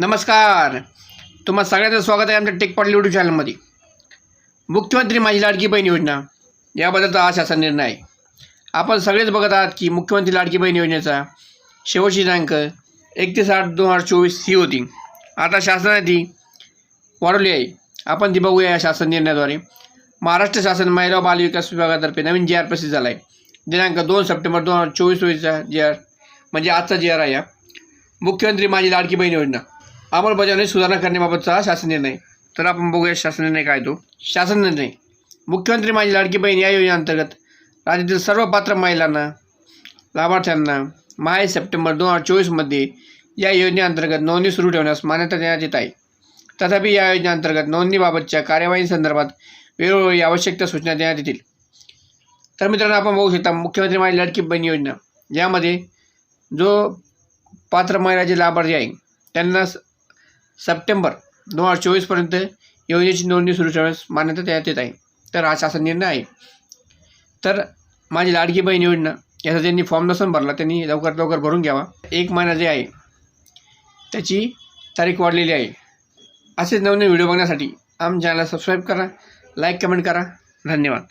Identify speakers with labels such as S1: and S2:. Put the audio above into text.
S1: नमस्कार. तुम्हा सगळ्यांचं स्वागत आहे आमच्या टेकपाटील युट्यूब चॅनलमध्ये मुख्यमंत्री माझी लाडकी बहीण योजना याबद्दलचा हा शासन निर्णय आहे आपण सगळेच बघत आहात की मुख्यमंत्री लाडकी बहीण योजनेचा शेवटची दिनांक एकतीस आठ दोन हजार चोवीस ही होती. आता शासनाने ती वाढवली आहे. आपण ती बघूया या शासन निर्णयाद्वारे. महाराष्ट्र शासन महिला बाल विकास विभागातर्फे नवीन जी आर प्रसिद्ध झाला आहे दिनांक दोन सप्टेंबर दोन हजार चोवीस रोजीचा जी आर म्हणजे आजचा जी आर आहे मुख्यमंत्री माझी लाडकी बहीण योजना. अंमलबजावणी सुधारणा करण्याबाबतचा हा शासन निर्णय. तर आपण बघूया शासन निर्णय काय तो. शासन निर्णय. मुख्यमंत्री माझी लाडकी बहीण या योजनेअंतर्गत राज्यातील सर्व पात्र महिलांना लाभार्थ्यांना माहे सप्टेंबर दोन हजार चोवीसमध्ये या योजनेअंतर्गत नोंदणी सुरू ठेवण्यास मान्यता देण्यात येत आहे. तथापि या योजनेअंतर्गत नोंदणीबाबतच्या कार्यवाहीसंदर्भात वेळोवेळी आवश्यक त्या सूचना देण्यात येतील. तर मित्रांनो आपण बघू शकता मुख्यमंत्री माझी लाडकी बहीण योजना. यामध्ये जो पात्र महिला जे लाभार्थी आहे त्यांना सप्टेंबर दोन हजार चोवीसपर्यंत योजनेची नोंदणी सुरू ठेवण्यास मान्यता देण्यात येत आहे. तर हा शासन निर्णय आहे. तर माझी लाडकी बहीण योजना याचा ज्यांनी फॉर्म नसून भरला त्यांनी लवकरात लवकर भरून घ्यावा. एक महिना जे आहे त्याची तारीख वाढलेली आहे. असेच नवनवीन व्हिडिओ बघण्यासाठी आम चॅनलला सबस्क्राईब करा लाईक कमेंट करा. धन्यवाद.